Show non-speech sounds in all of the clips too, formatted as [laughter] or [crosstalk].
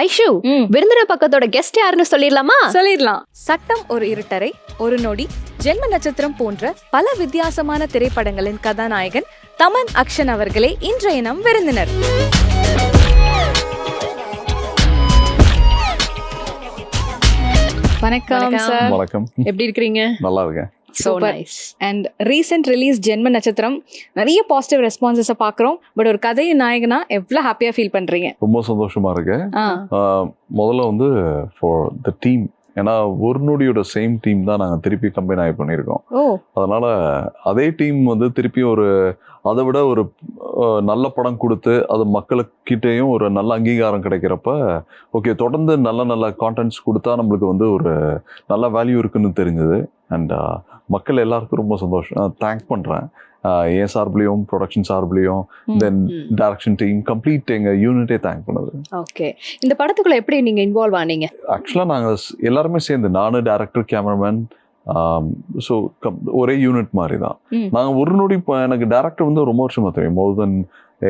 ஐஷு. விருந்தினர் பக்கத்தோட கெஸ்ட் யாருன்னு சொல்லிடலாமா? சொல்லிடலாம். சட்டம் ஒரு இருட்டறை ஒரு நொடி ஜென்ம நட்சத்திரம் போன்ற பல வித்தியாசமான திரைப்படங்களின் கதாநாயகன் தமன் அக்ஷன் அவர்களே இன்றைய நம் விருந்தினர். வணக்கம் வணக்கம். சார். வணக்கம். எப்படி இருக்கிறீங்க? நல்லா இருக்கேன். So Super. Nice and recent release Jenma Natchathiram நிறைய பாசிட்டிவ் ரெஸ்பான்சஸை பார்க்குறோம். பட் ஒரு கதையின் நாயகனா எவ்வளோ ஹாப்பியாக ஃபீல் பண்ணுறீங்க ரொம்ப சந்தோஷமா இருக்கு. முதல்ல வந்து ஃபார் த டீம் ஏன்னா ஒரு நொடியோட சேம் டீம் தான் நாங்கள் திருப்பி கம்பைன் ஆகி பண்ணியிருக்கோம். ஓ. அதனால அதே டீம் வந்து திருப்பி ஒரு அதை விட ஒரு நல்ல படம் கொடுத்து அது மக்களுக்கிட்டேயும் ஒரு நல்ல அங்கீகாரம் கிடைக்கிறப்ப ஓகே தொடர்ந்து நல்ல நல்ல கான்டென்ட்ஸ் கொடுத்தா நம்மளுக்கு வந்து ஒரு நல்ல வேல்யூ இருக்குன்னு தெரிஞ்சது. அண்ட் மக்கள் எல்லாருக்கும் ரொம்ப சந்தோஷம். தேங்க் பண்ணுறேன் என் சார்பிலையும் ப்ரொடக்ஷன் சார்பிலையும். தென் டைரக்ஷன் டீம் கம்ப்ளீட் எங்கள் யூனிட்டே தேங்க் பண்ணுது. ஓகே இந்த படத்துக்குள்ள எப்படி நீங்க இன்வால்வ் ஆனீங்க? ஆக்சுவலாக நாங்கள் எல்லாருமே சேர்ந்து நானு டேரக்டர் கேமராமேன் ஸோ ஒரே யூனிட் மாதிரி தான். நாங்கள் ஒரு நொடி இப்போ எனக்கு டேரக்டர் வந்து ரொம்ப வருஷமாக தெரியும். More than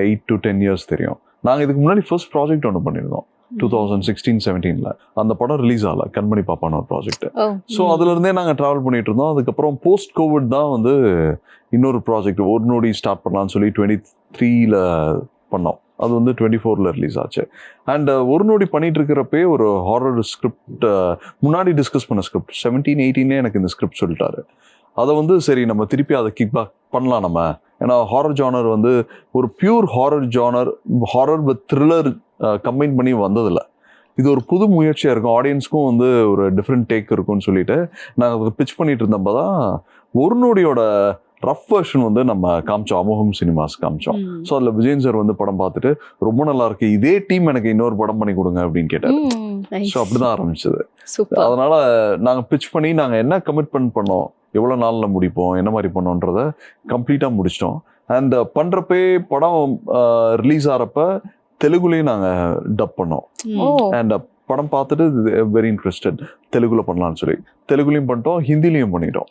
eight to ten years தெரியும். நாங்கள் இதுக்கு முன்னாடி ஃபர்ஸ்ட் ப்ராஜெக்ட் ஒன்று பண்ணியிருந்தோம். டூ தௌசண்ட் சிக்ஸ்டீன் செவன்டீனில் அந்த படம் ரிலீஸ் ஆகல. கண்மணி பாப்பான ஒரு ப்ராஜெக்ட் ஸோ அதுலேருந்தே நாங்கள் ட்ராவல் பண்ணிட்டு இருந்தோம். அதுக்கப்புறம் போஸ்ட் கோவிட் தான் வந்து இன்னொரு ப்ராஜெக்ட் ஒரு நொடி ஸ்டார்ட் பண்ணலாம்னு சொல்லி டுவெண்ட்டி த்ரீல பண்ணோம். அது வந்து டுவெண்ட்டி ஃபோரில் ரிலீஸ் ஆச்சு அண்ட் ஒரு நொடி பண்ணிட்டு இருக்கிறப்பே ஒரு ஹாரர் ஸ்கிரிப்ட் முன்னாடி டிஸ்கஸ் பண்ண ஸ்கிரிப்ட் செவன்டீன் எயிட்டீன்லேயே எனக்கு இந்த ஸ்கிரிப்ட் சொல்லிட்டாரு. அதை வந்து சரி நம்ம திருப்பி அதை கிக் பேக் பண்ணலாம் நம்ம. ஏன்னா ஹாரர் ஜானர் வந்து ஒரு pure horror genre horror with thriller combine பண்ணி வந்ததில்ல. இது ஒரு புது முயற்சியாக இருக்கும். ஆடியன்ஸ்க்கும் வந்து ஒரு டிஃப்ரெண்ட் டேக் இருக்கும்னு சொல்லிட்டு நாங்கள் பிச் பண்ணிட்டு இருந்தப்போ தான் ஒரு நொடியோட ரஃப் வெர்ஷன் வந்து நம்ம காமிச்சோம். அமோகம் சினிமாஸ் காமிச்சோம். ஸோ அதில் விஜயன் சார் வந்து படம் பார்த்துட்டு ரொம்ப நல்லா இருக்கு. இதே டீம் எனக்கு இன்னொரு படம் பண்ணி கொடுங்க அப்படின்னு கேட்டார். ஸோ அப்படிதான் ஆரம்பிச்சது. அதனால நாங்கள் பிச் பண்ணி நாங்கள் என்ன கமிட்மெண்ட் பண்ணோம் எவ்வளோ நாளில் முடிப்போம் என்ன மாதிரி பண்ணோன்றத கம்ப்ளீட்டாக முடிச்சிட்டோம். அண்ட் பண்ணுறப்பே படம் ரிலீஸ் ஆகிறப்ப தெலுங்குலேயும் நாங்கள் டப் பண்ணோம். அண்ட் படம் பார்த்துட்டு வெரி இன்ட்ரெஸ்டட் தெலுங்குல பண்ணலாம்னு சொல்லி. தெலுங்குலையும் பண்ணிட்டோம் ஹிந்திலையும் பண்ணிட்டோம்.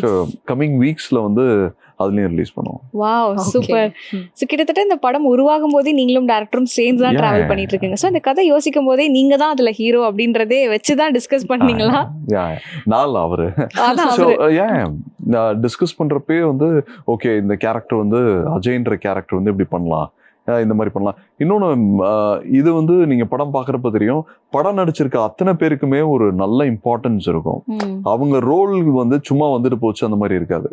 ஸோ கம்மிங் வீக்ஸில் வந்து அதுலேயும் ரிலீஸ் பண்ணுவோம் வாவ். சூப்பர். ஸோ கிட்டத்தட்ட இந்த படம் உருவாகும் போதே நீங்களும் டேரக்டரும் சேர்ந்து தான் டிராவல் பண்ணிட்டு இருக்கீங்க ஸோ இந்த கதை யோசிக்கும் போதே நீங்க தான் அதுல ஹீரோ அப்படின்றதே வச்சு தான் டிஸ்கஸ் பண்ணீங்களா? யா நாள் அவரு. ஏன் நான் டிஸ்கஸ் பண்ணுறப்பே வந்து ஓகே இந்த கேரக்டர் வந்து அஜய்ன்ற கேரக்டர் வந்து இப்படி பண்ணலாம். இந்த மாதிரி பண்ணலாம். இன்னொன்று இது வந்து நீங்கள் படம் பார்க்குறப்ப தெரியும் படம் நடிச்சிருக்க அத்தனை பேருக்குமே ஒரு நல்ல இம்பார்ட்டன்ஸ் இருக்கும். அவங்க ரோல் வந்து சும்மா வந்துட்டு போச்சு அந்த மாதிரி இருக்காது.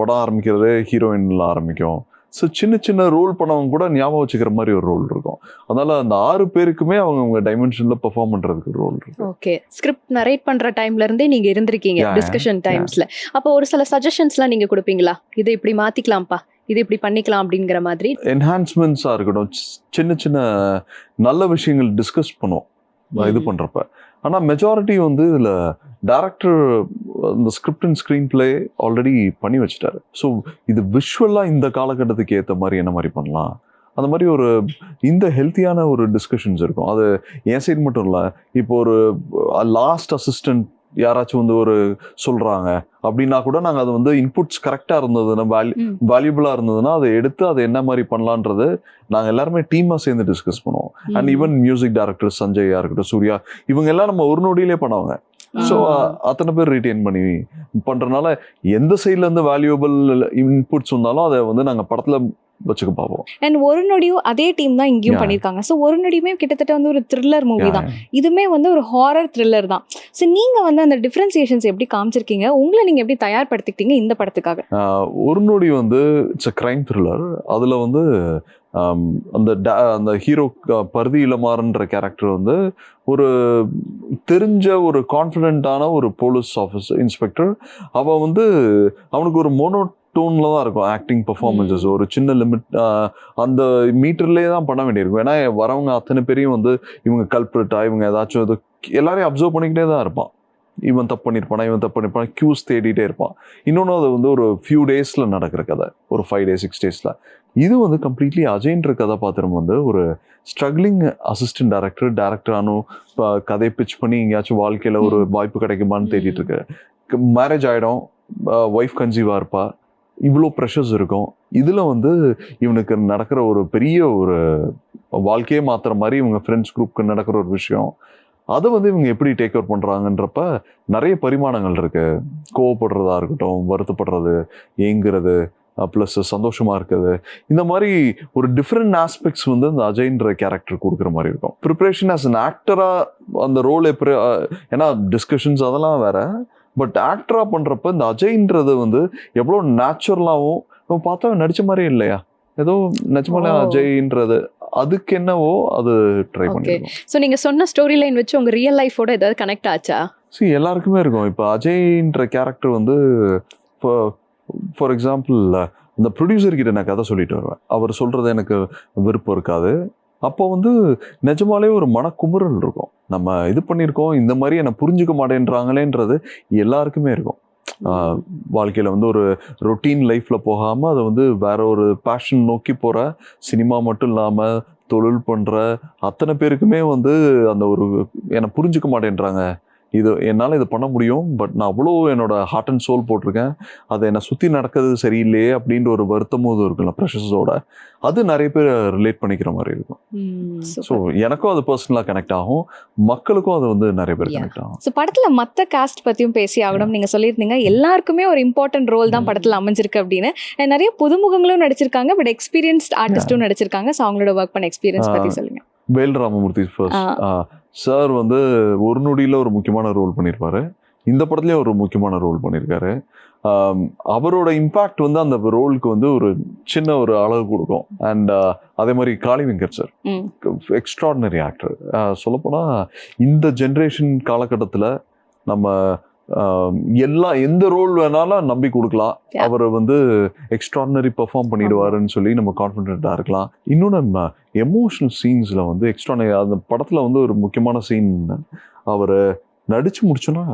படம் ஆரம்பிக்கிறதே ஹீரோயின்ல ஆரம்பிக்கும். ஸோ சின்ன சின்ன ரோல் பண்ணவங்க கூட ஞாபகம் வச்சுக்கிற மாதிரி ஒரு ரோல் இருக்கும். அதனால அந்த ஆறு பேருக்குமே அவங்க அவங்க டைமென்ஷன்ல பெர்ஃபார்ம் பண்றதுக்கு ரோல் இருக்கும் ஓகே ஸ்கிரிப்ட் நரேட் பண்ற டைம்ல இருந்தே நீங்க இருந்திருக்கீங்க. டிஸ்கஷன் டைம்ஸ்ல அப்போ ஒரு சில சஜஷன்ஸ்லாம் நீங்க கொடுப்பீங்களா? இதை இப்படி மாத்திக்கலாம்ப்பா. இது இப்படி பண்ணிக்கலாம் அப்படிங்கிற மாதிரி என்ஹான்ஸ்மெண்ட்ஸாக இருக்கட்டும். சின்ன சின்ன நல்ல விஷயங்கள் டிஸ்கஸ் பண்ணுவோம். இது ம். பண்றப்ப. ஆனா மெஜாரிட்டி வந்து இதுல டேரக்டர் இந்த script and screenplay already பண்ணி வச்சுட்டாரு. ஸோ இது விஷுவலாக இந்த காலகட்டத்துக்கு ஏற்ற மாதிரி என்ன மாதிரி பண்ணலாம்? அந்த மாதிரி ஒரு இந்த ஹெல்த்தியான ஒரு டிஸ்கஷன்ஸ் இருக்கும். அது என் சைடு மட்டும் இல்லை இப்போ ஒரு லாஸ்ட் அசிஸ்டன்ட் யாராச்சும் வந்து ஒரு சொல்றாங்க. அப்படின்னா கூட நாங்கள் அது வந்து இன்புட்ஸ் கரெக்டாக இருந்ததுன்னா வேல்யூ ம். வேல்யூபிளாக இருந்ததுன்னா அதை எடுத்து அதை என்ன மாதிரி பண்ணலான்றது நாங்கள் எல்லாருமே டீமாக சேர்ந்து டிஸ்கஸ் பண்ணுவோம். And even music director Sanjaya இருக்கட்டும் சூர்யா இவங்க எல்லாம் நம்ம ஒரு நொடியிலே பண்ணுவாங்க. ஸோ அத்தனை பேர் ரிட்டைன் பண்ணி பண்றதுனால எந்த சைட்ல இருந்து வேல்யூபிள் இன்புட்ஸ் வந்தாலும் அதை வந்து நாங்கள் படத்துல வச்சுக்க பார்ப்போம். அண்ட் ஒரு நொடியும் அதே டீம் தான் இங்கேயும். பண்ணியிருக்காங்க. ஸோ ஒரு நொடியுமே கிட்டத்தட்ட வந்து ஒரு த்ரில்லர் மூவி தான். இதுமே வந்து ஒரு ஹாரர் த்ரில்லர் தான். ஸோ நீங்க வந்து அந்த டிஃபரன்சியேஷன்ஸ் எப்படி காமிச்சிருக்கீங்க? உங்களை நீங்க எப்படி தயார்படுத்திக்கிட்டீங்க இந்த படத்துக்காக? ஒரு நொடி வந்து இட்ஸ் அ கிரைம் த்ரில்லர் அதில் வந்து அந்த அந்த ஹீரோ பருதி இளமாறன்ற கேரக்டர் வந்து ஒரு தெரிஞ்ச ஒரு கான்ஃபிடென்ட்டான ஒரு போலீஸ் ஆஃபீஸ் இன்ஸ்பெக்டர் அவன் வந்து அவனுக்கு ஒரு மோனோ டோனில் தான் இருக்கும் ஆக்டிங் பர்ஃபார்மன்ஸஸ் ஒரு சின்ன லிமிட் அந்த மீட்டர்லேயே தான் பண்ண வேண்டியிருக்கும். ஏன்னா வரவங்க அத்தனை பேரையும் வந்து இவங்க கல்பிரிட்டா இவங்க ஏதாச்சும் இது எல்லாரையும் அப்சர்வ் பண்ணிக்கிட்டே தான் இருப்பான். இவன் தப்பு பண்ணியிருப்பானா இவன் தப்பு பண்ணியிருப்பான் க்யூஸ் தேடிட்டே இருப்பான். இன்னொன்று அது வந்து ஒரு ஃபியூ டேஸில் நடக்கிற கதை ஒரு ஃபைவ் டேஸ் சிக்ஸ் டேஸில் இது வந்து கம்ப்ளீட்லி அஜய்ன்ற கதாபாத்திரம் வந்து ஒரு ஸ்ட்ரகிளிங் அசிஸ்டன்ட் டேரக்டர் டேரக்டர் ஆனும் இப்போ கதை பிச் பண்ணி எங்கேயாச்சும் வாழ்க்கையில் ஒரு வாய்ப்பு கிடைக்குமான்னு தேடிட்டு இருக்கு மேரேஜ் ஆகிடும் ஒய்ஃப் கன்சீவாக இருப்பா இவ்வளோ ப்ரெஷர்ஸ் இருக்கும். இதுல வந்து இவனுக்கு நடக்கிற ஒரு பெரிய ஒரு வாழ்க்கையே மாத்துற மாதிரி இவங்க ஃப்ரெண்ட்ஸ் குரூப்க்கு நடக்கிற ஒரு விஷயம். அதை வந்து இவங்க எப்படி டேக் ஓவர் பண்றாங்கன்றப்ப நிறைய பரிமாணங்கள் இருக்கு. கோவப்படுறதா இருக்கட்டும் வருத்தப்படுறது ஏங்குறது ப்ளஸ் சந்தோஷமா இருக்குது இந்த மாதிரி ஒரு டிஃப்ரெண்ட் ஆஸ்பெக்ட்ஸ் வந்து இந்த அஜய்ன்ற கேரக்டர் கொடுக்குற மாதிரி இருக்கும். ப்ரிப்பரேஷன் ஆஸ் அன் ஆக்டரா அந்த ரோல் எப்படி ஏன்னா டிஸ்கஷன்ஸ் அதெல்லாம் வேற. பட் ஆக்டரா பண்றப்ப இந்த அஜய்ன்றது வந்து எவ்வளோ நேச்சுரலாகவும் நம்ம பார்த்தா நடிச்ச மாதிரியே இல்லையா? ஏதோ நிஜமாலே ஓ. அஜய்ன்றது. அதுக்கு என்னவோ அது ட்ரை. பண்ணிருக்கோம். ஸோ நீங்க சொன்ன ஸ்டோரி லைன் வச்சு உங்க ரியல் லைஃபோட ஏதாவது கனெக்ட் ஆச்சா? சி எல்லாருக்குமே இருக்கும். இப்போ அஜய்ன்ற கேரக்டர் வந்து ஃபார் எக்ஸாம்பிள் இந்த ப்ரொடியூசர் கிட்ட நான் கதை சொல்லிட்டு வருவேன். அவர் சொல்றது எனக்கு விருப்பம் இருக்காது. அப்போ வந்து நிஜமாலே ஒரு மனக்குமுறல் இருக்கும். நம்ம இது பண்ணியிருக்கோம் இந்த மாதிரி என்னை புரிஞ்சுக்க மாட்டேன்றாங்களேன்றது எல்லாருக்குமே இருக்கும். வாழ்க்கையில் வந்து ஒரு ரொட்டீன் லைஃப்பில் போகாமல் அதை வந்து வேற ஒரு பேஷன் நோக்கி போகிற சினிமா மட்டும் இல்லாமல் தொழில் பண்ணுற அத்தனை பேருக்குமே வந்து அந்த ஒரு என்னை புரிஞ்சுக்க மாட்டேன்றாங்க. இது என்னால் இது பண்ண முடியும் பட் நான் அவ்வளோ என்னோட ஹார்ட் அண்ட் சோல் போட்டிருக்கேன். அதை என்னை சுற்றி நடக்கிறது சரியில்லையே அப்படின்ற ஒரு வருத்தமும் இது இருக்குல்ல ப்ரெஷஸோட அது நிறைய பேர் ரிலேட் பண்ணிக்கிற மாதிரி இருக்கும். ஸோ எனக்கும் அது பர்சனலாக கனெக்ட் ஆகும். மக்களுக்கும் அது வந்து நிறைய பேர். கனெக்ட் ஆகும். ஸோ படத்துல மத்த காஸ்ட் பத்தியும் பேசி ஆகணும். நீங்க சொல்லியிருந்தீங்க எல்லாருக்குமே ஒரு இம்பார்ட்டன்ட் ரோல் தான். படத்துல அமைஞ்சிருக்கு அப்படின்னு. நிறைய புதுமுகங்களும் நடிச்சிருக்காங்க பட் எக்ஸ்பீரியன்ஸ்ட் ஆர்டிஸ்டும் நடிச்சிருக்காங்க. ஸோ அவங்களோட ஒர்க் பண்ண எக்ஸ்பீரியன்ஸ் பத்தி ஆ. சொல்லுங்க. வேல் ராமமூர்த்தி ஃபர்ஸ்ட் சார் வந்து ஒரு நொடியில் ஒரு முக்கியமான ரோல் பண்ணியிருப்பாரு இந்த படத்துலயும் ஒரு முக்கியமான ரோல் பண்ணியிருக்காரு அவரோட இம்பாக்ட் வந்து அந்த ரோலுக்கு வந்து ஒரு சின்ன ஒரு அழகு கொடுக்கும். அண்ட் அதே மாதிரி Kali Venkat sir. Extraordinary actor சொல்லப்போனால் இந்த ஜென்ரேஷன் காலகட்டத்தில் நம்ம எல்லா எந்த ரோல் வேணாலும் நம்பி கொடுக்கலாம். அவர் வந்து எக்ஸ்ட்ராடினரி பெர்ஃபார்ம் பண்ணிடுவாருன்னு சொல்லி நம்ம கான்ஃபிடென்ட்டாக இருக்கலாம். நம்ம எமோஷனல் சீன்ஸில் வந்து எக்ஸ்ட்ரானரி அந்த படத்தில் வந்து ஒரு முக்கியமான சீன் அவர் நடிச்சு முடிச்சோன்னா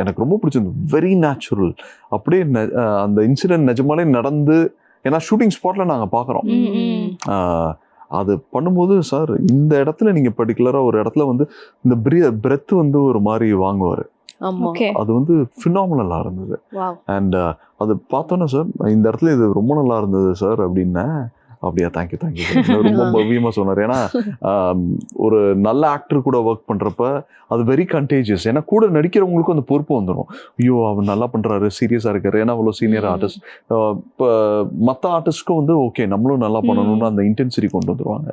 எனக்கு ரொம்ப பிடிச்சிருந்தது. வெரி நேச்சுரல் அப்படியே அந்த இன்சிடென்ட் நிஜமாலே நடந்து ஏன்னா ஷூட்டிங் ஸ்பாட்ல நாங்கள் பார்க்குறோம். அது பண்ணும்போது சார் இந்த இடத்துல நீங்க பர்டிகுலராக ஒரு இடத்துல வந்து இந்த பிரெத் வந்து ஒரு மாதிரி வாங்குவார். அது வந்து ஃபினாமினலாக இருந்தது. அண்ட் அது பார்த்தோன்னே சார் இந்த இடத்துல இது ரொம்ப நல்லா இருந்தது சார் அப்படின்னேன் அப்படியா தேங்க்யூ தேங்க்யூ ரொம்ப [laughs] பவ்யமாக சொன்னார். ஏன்னா ஆம், ஒரு நல்ல ஆக்டர் கூட ஒர்க் பண்ணுறப்ப அது வெரி கண்டேஜியஸ் ஏன்னா கூட நடிக்கிறவங்களுக்கும் அந்த பொறுப்பு வந்துடும் ஐயோ அவர் நல்லா பண்ணுறாரு சீரியஸாக இருக்காரு. ஏன்னா அவ்வளோ சீனியர். ஆர்டிஸ்ட் இப்போ மற்ற ஆர்டிஸ்ட்க்கும் வந்து ஓகே நம்மளும் நல்லா பண்ணணும்னு அந்த இன்டென்சிட்டி கொண்டு வந்துருவாங்க.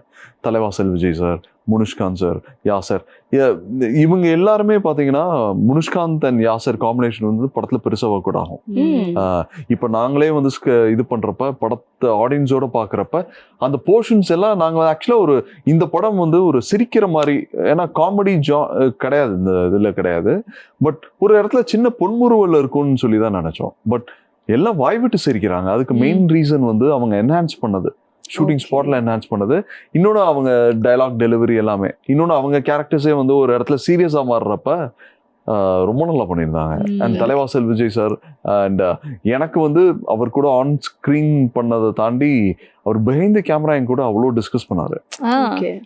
தலைவாசல் விஜய் சார் முனுஷ்காந்த் சார் யாசர் இவங்க எல்லாருமே பார்த்தீங்கன்னா முனுஷ்காந்த் அண்ட் யாசர் காம்பினேஷன் வந்து படத்தில் பெருசாக ஒர்க் அவுட் ஆகும். இப்போ நாங்களே வந்து இது பண்ணுறப்ப படத்தை ஆடியன்ஸோட பார்க்குறப்ப அந்த போர்ஷன்ஸ் எல்லாம் நாங்கள் ஆக்சுவலாக ஒரு இந்த படம் வந்து ஒரு சிரிக்கிற மாதிரி ஏன்னா காமெடி ஜா கிடையாது இந்த இதில் கிடையாது. பட் ஒரு இடத்துல சின்ன பொன்முறுவல் இருக்கும்னு சொல்லி தான் நினச்சோம். பட் எல்லாம் வாய் விட்டு சிரிக்கிறாங்க. அதுக்கு மெயின் ரீசன் வந்து அவங்க என்ஹான்ஸ் பண்ணது. ஷூட்டிங். ஸ்பாட்ல என்ஹான்ஸ் பண்ணது. இன்னொன்று அவங்க டைலாக் டெலிவரி எல்லாமே. இன்னொன்று அவங்க கேரக்டர்ஸே வந்து ஒரு இடத்துல சீரியஸாக மாறுறப்ப ரொம்ப நல்லா பண்ணியிருந்தாங்க. And. Thalaivasal Vijay sir and எனக்கு வந்து அவர் கூட ஆன் ஸ்க்ரீன் பண்ணதை தாண்டி அவர் behind the கேமரா என் கூட அவ்வளோ டிஸ்கஸ் பண்ணாரு.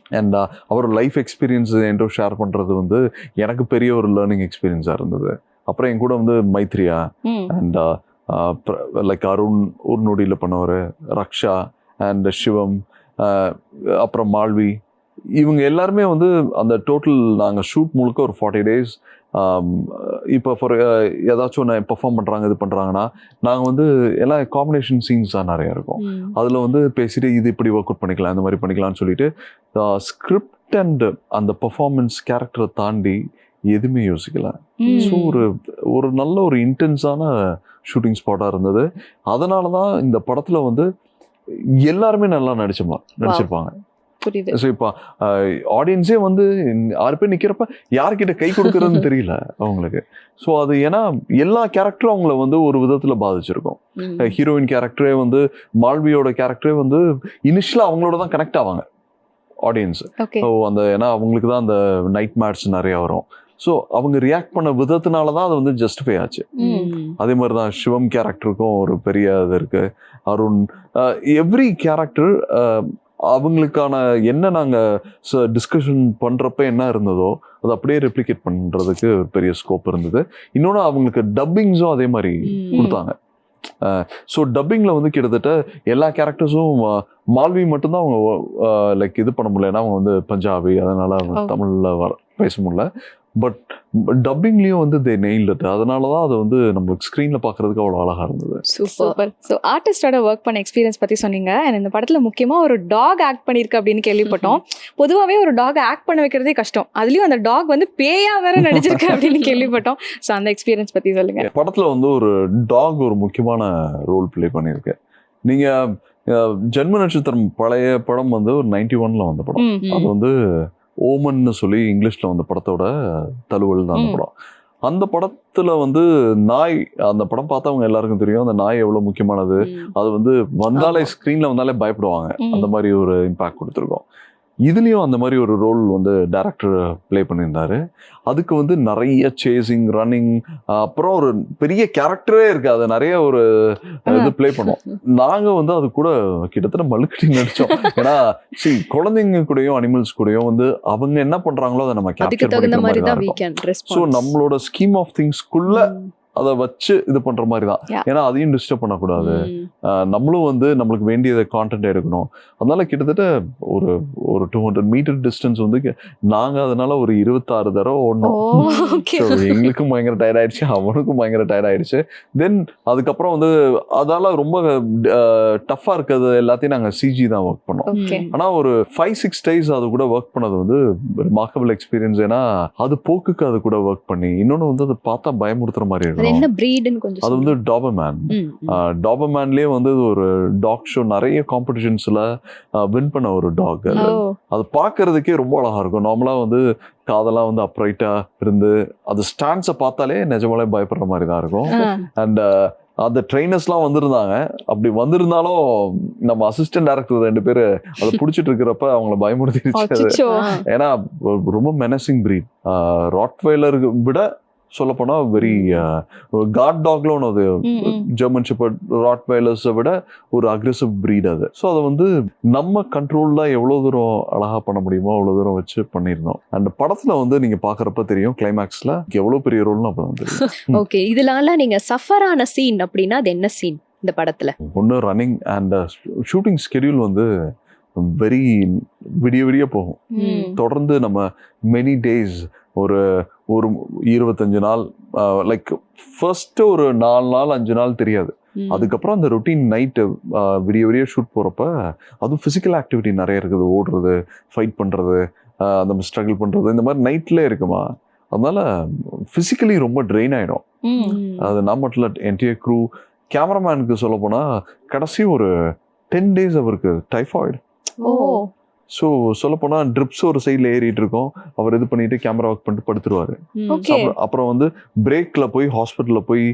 அண்ட் அவர் லைஃப் எக்ஸ்பீரியன்ஸ் என்கிட்ட ஷேர் பண்ணுறது வந்து எனக்கு பெரிய ஒரு லேர்னிங் எக்ஸ்பீரியன்ஸாக இருந்தது. அப்புறம் என் கூட வந்து மைத்ரியா. அண்ட் லைக் அருண் ஒரு நொடியில் பண்ணவர் ரக்ஷா அண்ட் சிவம் uh, அப்புறம் மால்வி இவங்க எல்லாருமே வந்து அந்த டோட்டல் நாங்கள் ஷூட் முழுக்க ஒரு ஃபார்ட்டி டேஸ் இப்போ ஃபார் ஏதாச்சும் ஒன்று பெர்ஃபார்ம் பண்ணுறாங்க இது பண்ணுறாங்கன்னா நாங்கள் வந்து எல்லாம் காம்பினேஷன் சீன்ஸ் தான் நிறையா இருக்கும். அதில் வந்து பேசிட்டு இது இப்படி ஒர்க் அவுட் பண்ணிக்கலாம் இந்த மாதிரி பண்ணிக்கலாம்னு சொல்லிட்டு ஸ்கிரிப்ட் அண்ட் அந்த பெர்ஃபார்மன்ஸ் கேரக்டரை தாண்டி எதுவுமே யோசிக்கல. ஸோ ஒரு ஒரு நல்ல ஒரு இன்டென்ஸான ஷூட்டிங் ஸ்பாட்டாக இருந்தது அதனால தான் இந்த படத்தில் வந்து எல்லாருமே நல்லா நடிச்சுமா நடிச்சிருப்பாங்க. புரியுது. ஸோ இப்போ ஆடியன்ஸே வந்து ஆறு பேர் நிற்கிறப்ப யார்கிட்ட கை கொடுக்கறதுன்னு [laughs] தெரியல அவங்களுக்கு. ஸோ அது ஏன்னா எல்லா கேரக்டரும் அவங்கள வந்து ஒரு விதத்தில் பாதிச்சிருக்கும். ஹீரோயின் கேரக்டரே வந்து மால்வியோட கேரக்டரே வந்து இனிஷியலாக அவங்களோட தான் கனெக்ட் ஆவாங்க ஆடியன்ஸ் ஸோ அந்த ஏன்னா அவங்களுக்கு தான் அந்த நைட் மேட்ஸ் நிறைய வரும். ஸோ அவங்க ரியாக்ட் பண்ண விதத்தினால தான் அது வந்து ஜஸ்டிஃபை ஆச்சு. அதே மாதிரி தான் சிவம் கேரக்டருக்கும் ஒரு பெரிய இது இருக்கு அருண் எவ்ரி கேரக்டர் அவங்களுக்கான என்ன நாங்கள் டிஸ்கஷன் பண்ணுறப்ப என்ன இருந்ததோ அது அப்படியே ரெப்ளிகேட் பண்ணுறதுக்கு பெரிய ஸ்கோப் இருந்தது இன்னொன்று அவங்களுக்கு டப்பிங்ஸும் அதே மாதிரி. கொடுத்தாங்க ஸோ டப்பிங்கில் வந்து கிட்டத்தட்ட எல்லா கேரக்டர்ஸும் மால்வி மட்டும்தான் அவங்க லைக் இது பண்ண முடியல ஏன்னா அவங்க வந்து பஞ்சாபி அதனால அவங்க. தமிழில் வர பேச முடியல பட் டப்பிங்லேயும் வந்து தே நெயில் அதனால தான் அது வந்து நம்மளுக்கு ஸ்க்ரீனில் பார்க்கறதுக்கு அவ்வளோ அழகாக இருந்தது. சூப்பர் ஸோ ஆர்டிஸ்டோட ஒர்க் பண்ண எக்ஸ்பீரியன்ஸ் பத்தி சொன்னீங்க. அண்ட் இந்த படத்துல முக்கியமா ஒரு டாக் ஆக்ட் பண்ணிருக்கு அப்படின்னு கேள்விப்பட்டோம். பொதுவாகவே ஒரு டாக் ஆக்ட் பண்ண வைக்கிறதே கஷ்டம். அதுலயும் அந்த டாக் வந்து பேயா வேற [laughs] நடிச்சிருக்கு அப்படின்னு கேள்விப்பட்டோம். ஸோ அந்த எக்ஸ்பீரியன்ஸ் பத்தி சொல்லுங்க. படத்தில் வந்து ஒரு டாக் ஒரு முக்கியமான ரோல் ப்ளே பண்ணியிருக்கு. நீங்கள் ஜென்ம நட்சத்திரம் பழைய படம் வந்து ஒரு நைன்டி ஒன்ல வந்த படம். அது வந்து ஓமன்னு சொல்லி இங்கிலீஷ்ல வந்த படத்தோட தழுவல் தான் அந்த. படம் அந்த படத்துல வந்து நாய் அந்த படம் பார்த்தவங்க எல்லாருக்கும் தெரியும் அந்த நாய் எவ்வளவு முக்கியமானது அது வந்து வந்தாலே. ஸ்க்ரீன்ல வந்தாலே பயப்படுவாங்க. அந்த மாதிரி ஒரு இம்பாக்ட் கொடுத்துருக்கோம் இதுலயும் அந்த மாதிரி ஒரு ரோல் வந்து டேரக்டர் ப்ளே பண்ணியிருந்தாரு. அதுக்கு வந்து நிறைய சேசிங் ரன்னிங் அப்புறம் ஒரு பெரிய கேரக்டரே இருக்கு அது நிறைய ஒரு இது ப்ளே பண்ணோம் நாங்க வந்து அது கூட கிட்டத்தட்ட மழுக்கட்டி நடிச்சோம். ஏன்னா சி குழந்தைங்க கூடயும் அனிமல்ஸ் கூடயும் வந்து அவங்க என்ன பண்றாங்களோ அதை நம்ம கேப்சர் ஸோ. நம்மளோட ஸ்கீம் ஆஃப் திங்ஸ்க்குள்ள. அதை வச்சு இது பண்ற மாதிரி தான். ஏன்னா அதையும் டிஸ்டர்ப் பண்ணக்கூடாது. நம்மளும் வந்து நம்மளுக்கு வேண்டியதை கான்டென்ட் எடுக்கணும். அதனால கிட்டத்தட்ட ஒரு ஒரு டூ ஹண்ட்ரட் மீட்டர் டிஸ்டன்ஸ் வந்து கி- நாங்க அதனால ஒரு இருபத்தாறு தடவை ஓடணும். எங்களுக்கும் பயங்கர டயர்ட் ஆயிடுச்சு அவனுக்கும் பயங்கர டயர்ட் ஆயிடுச்சு. தென் அதுக்கப்புறம் வந்து அதால ரொம்ப டஃப்பா இருக்கிறது எல்லாத்தையும் நாங்க சிஜி தான் ஒர்க் பண்ணோம். ஆனா ஒரு ஃபைவ் சிக்ஸ் டேஸ் அது கூட ஒர்க் பண்ணது வந்து ரிமார்க்கபிள் எக்ஸ்பீரியன்ஸ் ஏன்னா அது போக்குக்கு அது கூட ஒர்க் பண்ணி இன்னொன்னு வந்து அதை பார்த்தா பயமுறுத்துற மாதிரி அது என்ன பிரீடுன்னு கொஞ்சம் அது வந்து. டாபர்மேன். டாபர்மேன்லயே வந்து இது ஒரு டாக் ஷோ நிறைய காம்படிஷன்ஸ்ல வின் பண்ண ஒரு டாக் அது பார்க்கறதுக்கே ரொம்ப அழகா இருக்கும். நார்மலா வந்து காதெல்லாம் வந்து அப்ரைட்டா இருந்து அது ஸ்டாண்ட்ஸை பார்த்தாலே நிஜமாலே பயப்படுற மாதிரி தான் இருக்கும் அண்ட் அந்த ட்ரைனர்ஸ்லாம் வந்திருந்தாங்க. அப்படி வந்திருந்தாலும் நம்ம அசிஸ்டன்ட் டைரக்டர் ரெண்டு பேர் அதை பிடிச்சிட்டு இருக்கிறப்ப அவங்கள பயமுறுத்திடுச்சு. ஏன்னா ரொம்ப மெனசிங் பிரீட் ராட்வைலருக்கு விட சொல்ல போனா வெரி காட் டாக்ல ஒன்று அது. ஜெர்மன் ஷெப்பர்ட் ராட்வைலர்ஸை விட ஒரு அக்ரெசிவ் பிரீட் அது. ஸோ அதை வந்து நம்ம கண்ட்ரோல்ல எவ்வளோ தூரம் அழகா பண்ண முடியுமோ அவ்வளோ தூரம் வச்சு பண்ணியிருந்தோம். அந்த படத்துல வந்து நீங்க பாக்குறப்ப தெரியும் கிளைமேக்ஸ்ல எவ்வளோ பெரிய ரோல்னு அப்போ வந்து ஓகே இதனால நீங்க சஃபர் ஆன சீன் அப்படின்னா அது என்ன சீன் இந்த படத்துல? ஒன்று ரன்னிங் அண்ட் ஷூட்டிங் ஸ்கெடியூல் வந்து வெரி விடிய விடிய போகும். தொடர்ந்து நம்ம மெனி டேஸ் ஒரு ஒரு இருபத்தஞ்சு நாள் லைக் ஃபர்ஸ்ட் ஒரு நாலு நாள் அஞ்சு நாள் தெரியாது. அதுக்கப்புறம் அந்த ரொட்டீன் நைட்டு விடிய விடிய ஷூட் போகிறப்ப அதுவும் ஃபிசிக்கல் ஆக்டிவிட்டி நிறைய இருக்குது. ஓடுறது ஃபைட் பண்ணுறது அந்த ஸ்ட்ரகிள் பண்ணுறது இந்த மாதிரி நைட்லேயே இருக்குமா? அதனால ஃபிசிக்கலி ரொம்ப ட்ரெயின் ஆகிடும். அது நான் மட்டும் இல்லை என்டையர் க்ரூ கேமராமேனுக்கு சொல்ல போனால் கடைசி ஒரு டென் டேஸ் அவருக்கு டைஃபாய்டு ஸோ சொல்ல போனால் ட்ரிப்ஸ் ஒரு சைடில் ஏறிட்டு இருக்கோம் அவர் இது பண்ணிட்டு கேமரா ஒர்க் பண்ணிட்டு படுத்துருவாரு. அப்புறம் அப்புறம் வந்து பிரேக்ல போய் ஹாஸ்பிட்டல்ல போய்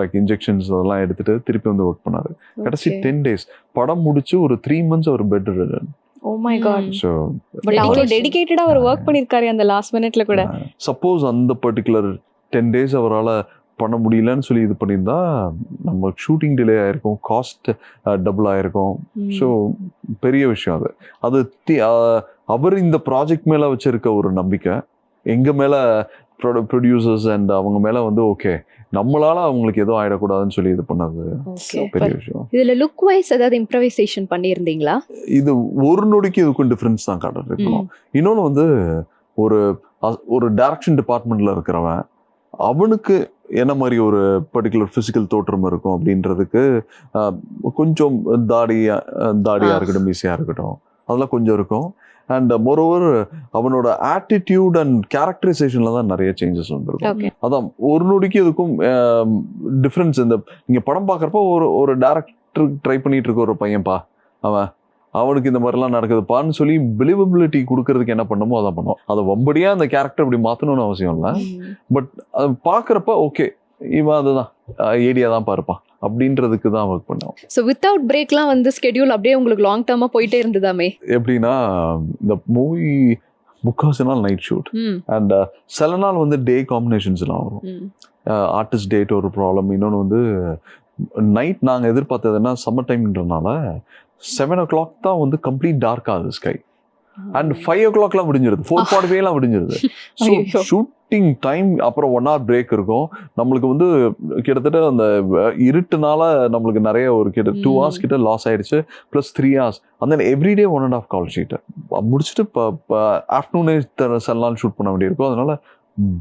லைக் இன்ஜெக்ஷன்ஸ் அதெல்லாம் எடுத்துட்டு திருப்பி வந்து ஒர்க் பண்ணாரு. கடைசி. டென் டேஸ் படம் முடிச்சு ஒரு த்ரீ மந்த்ஸ் அவர் bed oh my. God but. டெடிகேட்டடா அவர் ஒர்க் பண்ணிருக்காரு அந்த லாஸ்ட் மினிட்ல கூட. சப்போஸ் அந்த பர்டிகுலர் டென் டேஸ் அவரால் பண்ண முடியலன்னு சொல்லி இது பண்ணியிருந்தா நம்ம ஷூட்டிங் டிலே ஆயிருக்கும் காஸ்ட் டபுள் ஆயிருக்கும். ம். ஸோ பெரிய விஷயம் அது. அது அவர் இந்த ப்ராஜெக்ட் மேல வச்சிருக்க ஒரு நம்பிக்கை. எங்க மேல ப்ரொடியூசர்ஸ் அண்ட் அவங்க மேல வந்து ஓகே நம்மளால அவங்களுக்கு எதுவும் ஆயிடக்கூடாதுன்னு சொல்லி இது பண்ணது. பெரிய விஷயம். இதுல லுக் வைஸ் ஏதாவது இம்ப்ரவைசேஷன் பண்ணியிருந்தீங்களா? இது ஒரு நொடிக்கு இதுக்கும் டிஃபரன்ஸ் தான் காட்டுறோம் இன்னொன்று வந்து ஒரு ஒரு டைரக்ஷன் டிபார்ட்மெண்ட்ல இருக்கிறவன் அவனுக்கு என்ன மாதிரி ஒரு பர்டிகுலர் ஃபிசிக்கல் தோற்றம் இருக்கும் அப்படின்றதுக்கு கொஞ்சம் தாடியா ஆ. இருக்கட்டும் மீசையா இருக்கட்டும் அதெல்லாம் கொஞ்சம் இருக்கும். அண்ட் மோரோவர் அவனோட ஆட்டிடியூட் அண்ட் கேரக்டரைசேஷன்ல தான் நிறைய சேஞ்சஸ் வந்திருக்கும். அதான் ஒரு நொடிக்கு இதுக்கும் டிஃப்ரென்ஸ் இந்த நீங்க படம் பார்க்குறப்போ ஒரு ஒரு டேரக்டர் ட்ரை பண்ணிட்டு இருக்க ஒரு பையன்பா அவன். அவனுக்கு இந்த மாதிரிலாம் நடக்குதுப்பான்னு சொல்லி பிலிவபிலிட்டி கொடுக்கறதுக்கு என்ன பண்ணுமோ அதான் பண்ணுவோம் அதை வம்படியா அந்த கேரக்டர் இப்படி மாத்தணும்னு அவசியம் இல்லை. பட் அது பார்க்குறப்ப ஓகே இவன் அதுதான். ஏடியா தான் பார்ப்பான். அப்படின்றதுக்கு தான் ஒர்க் பண்ணுவோம் ஸோ வித்தவுட் பிரேக்லாம் வந்து ஸ்கெடியூல் அப்படியே உங்களுக்கு லாங் டேர்மா போயிட்டே இருந்ததாமே? எப்படின்னா இந்த மூவி முக்காவாசி நாள் நைட் ஷூட் அண்ட் சில நாள் வந்து டே காம்பினேஷன்ஸ்லாம் வரும். ஆர்டிஸ்ட் டேட் ஒரு ப்ராப்ளம் இன்னொன்று வந்து நைட் நாங்கள் எதிர்பார்த்ததுன்னா சம்மர் டைம்ன்றனால செவன் ஓ கிளாக் தான் வந்து கம்ப்ளீட் டார்க் ஆகுது ஸ்கை அண்ட் ஃபைவ் ஓ கிளாக்லாம் விடிஞ்சிருது. ஃபோர் ஃபார்ட்டி ஃபைவ்லாம் விடிஞ்சிருது. ஸோ. ஷூட்டிங் டைம் அப்புறம் ஒன் ஹவர் பிரேக் இருக்கும். நம்மளுக்கு வந்து கிட்டத்தட்ட அந்த இருட்டுனால நம்மளுக்கு நிறைய ஒரு கிட்ட டூ. ஹவர்ஸ் கிட்ட லாஸ் ஆயிடுச்சு. ப்ளஸ் த்ரீ ஹவர்ஸ் அந்த everyday one and half call sheet முடிச்சுட்டு இப்போ ஆஃப்டர்நூனே செல்லாம் ஷூட் பண்ண வேண்டியிருக்கும். அதனால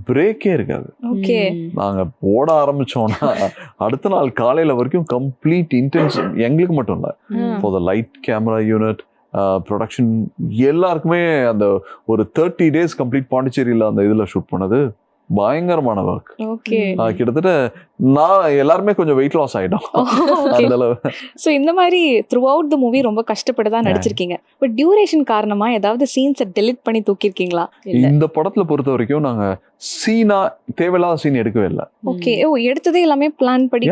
பிரேக்கே இருக்காது. ஓகே. நாங்கள் ஓட ஆரம்பிச்சோம்னா அடுத்த நாள் காலையில வரைக்கும் கம்ப்ளீட் இன்டென்ஸ் எங்களுக்கு மட்டும் இல்லை. For the light camera unit production எல்லாருக்குமே அந்த ஒரு தேர்ட்டி டேஸ் கம்ப்ளீட் பாண்டிச்சேரியில் அந்த இதில் ஷூட் பண்ணது. பயங்கரமான ஒர்க் கிட்டத்தட்ட நான் எல்லாருமே கொஞ்சம் வெயிட் லாஸ் ஆயிட்டோம். [laughs] அந்த அளவு. ஸோ இந்த மாதிரி த்ரூ அவுட் த மூவி ரொம்ப கஷ்டப்பட்டு தான் நடிச்சிருக்கீங்க. பட் டியூரேஷன் காரணமா ஏதாவது சீன்ஸை டெலிட் பண்ணி தூக்கியிருக்கீங்களா? இல்ல. இந்த படத்துல பொறுத்த வரைக்கும் நாங்க சீனா தேவையில்லாத சீன் எடுக்கவே இல்லை. ஓகே ஓ எடுத்ததே எல்லாமே பிளான் படி.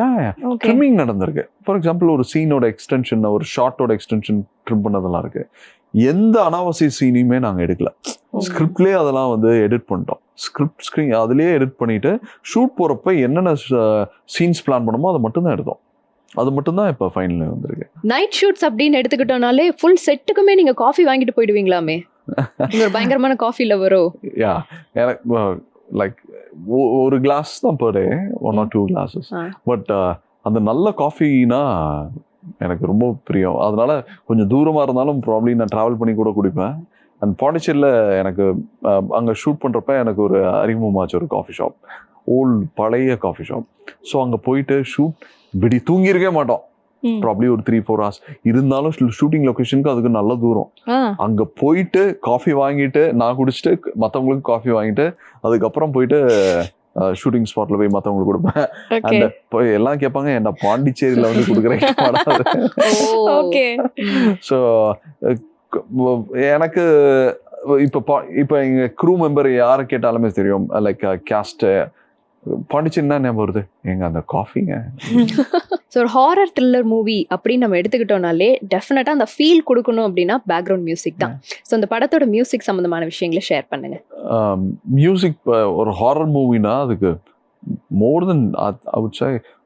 ட்ரிம்மிங் நடந்திருக்கு. ஃபார் எக்ஸாம்பிள் ஒரு சீனோட எக்ஸ்டென்ஷன் ஒரு ஷார்ட்டோட எக்ஸ்டென்ஷன் ட்ரிம் பண்ணதெல்லாம் இருக்கு. எந்த அனாவசிய சீனையுமே நாங்க எடுக்கல. ஸ்கிரிப்ட்லேயே அதெல்லாம் வந்து எடிட் பண்ணிட்டோம். ஸ்கிரிப்ட் ஸ்க்ரீன் அதுலேயே எடிட் பண்ணிட்டு ஷூட் போகிறப்ப என்னென்ன சீன்ஸ் பிளான் பண்ணமோ அதை மட்டும்தான் எடுத்தோம். அது மட்டும்தான் இப்போ ஃபைனல் வந்திருக்கு. நைட் ஷூட்ஸ் அப்படின்னு எடுத்துக்கிட்டோம்னாலே ஃபுல் செட்டுக்குமே நீங்க காஃபி வாங்கிட்டு போயிடுவீங்களாமே? [laughs] ஒரு பயங்கரமான காஃபி லவரோ யா எனக்கு லைக் ஒரு கிளாஸ் தான் day. One or two classes. But அந்த நல்ல காஃபினா எனக்கு ரொம்ப பிரியம். அதனால கொஞ்சம் தூரமாக இருந்தாலும் ப்ராப்ளி நான் ட்ராவல் பண்ணி கூட குடிப்பேன். அண்ட் பாண்டிச்சேரியில் எனக்கு அங்கே ஷூட் பண்ணுறப்ப எனக்கு ஒரு அறிமுகமாச்சு ஒரு காஃபி ஷாப் ஓல்ட் பழைய காஃபி ஷாப் ஸோ அங்கே போயிட்டு ஷூட் விடி தூங்கியிருக்கவே மாட்டோம். ப்ராப்ளி ஒரு த்ரீ ஃபோர் ஹவர்ஸ் இருந்தாலும் ஷூட்டிங் லொக்கேஷனுக்கு அதுக்கு நல்ல தூரம். அங்க போயிட்டு காஃபி வாங்கிட்டு நான் குடிச்சிட்டு மத்தவங்களுக்கு காஃபி வாங்கிட்டு அதுக்கப்புறம் போயிட்டு ஷூட்டிங் ஸ்பாட்ல போய் மத்தவங்களுக்கு கொடுப்பேன். இப்போ எல்லாம் கேட்பாங்க என்ன பாண்டிச்சேரியில வந்து கொடுக்குறேன் [laughs] ஓகே ஸோ எனக்கு இப்போ இப்போ எங்க க்ரூ மெம்பர் யாரை கேட்டாலுமே தெரியும். லைக் கேஸ்ட் பாண்டிச்சேரினா ஞாபகம் வருது எங்க அந்த காஃபிங்க ஸோ ஒரு ஹாரர் த்ரில்லர் மூவி அப்படின்னு நம்ம எடுத்துக்கிட்டோம்னாலே டெஃபினட்டா அந்த ஃபீல் கொடுக்கணும் அப்படின்னா பேக்ரவுண்ட் மியூசிக் தான். ஸோ அந்த படத்தோட மியூசிக் சம்பந்தமான விஷயங்களை ஷேர் பண்ணுங்க. மியூசிக் ஒரு ஹாரர் மூவினா அதுக்கு மோர் தென்